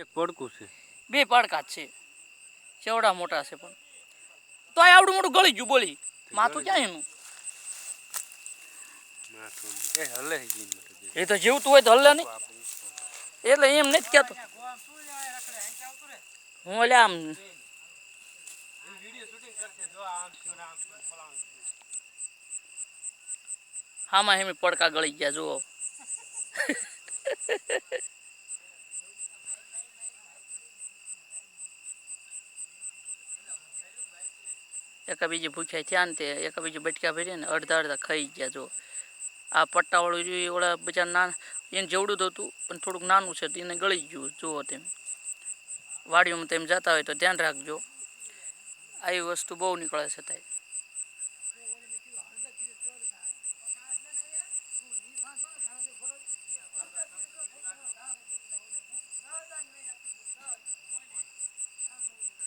એક પડકું છે. બે પડકા જ છે. ચેવડા મોટા છે પણ. તો આ આવડું મોટું ગળી ગયું બોલી. માથું ક્યાં એનું? એ હલે તો જીવતું હોય તો હલ્લે નહીં. એટલે એમ નથી કહેતો. હું એટલે આમ હામાં એમ પડકા ગળી ગયા જુઓ. એક બીજી ભૂખ્યા થયા ને તે એક બીજી બટકા ભરીને અડધા અડધા ખાઈ ગયા, જો. આ પટ્ટાવાળું જોઈએ ઓલા બીજા નાના, એને જેવડું જ હતું, પણ થોડુંક નાનું છે તો એને ગળી ગયું, જુઓ તેમ. વાડીઓમાં તેમ જતા હોય તો ધ્યાન રાખજો. આવી વસ્તુ બહુ નીકળે છે થાય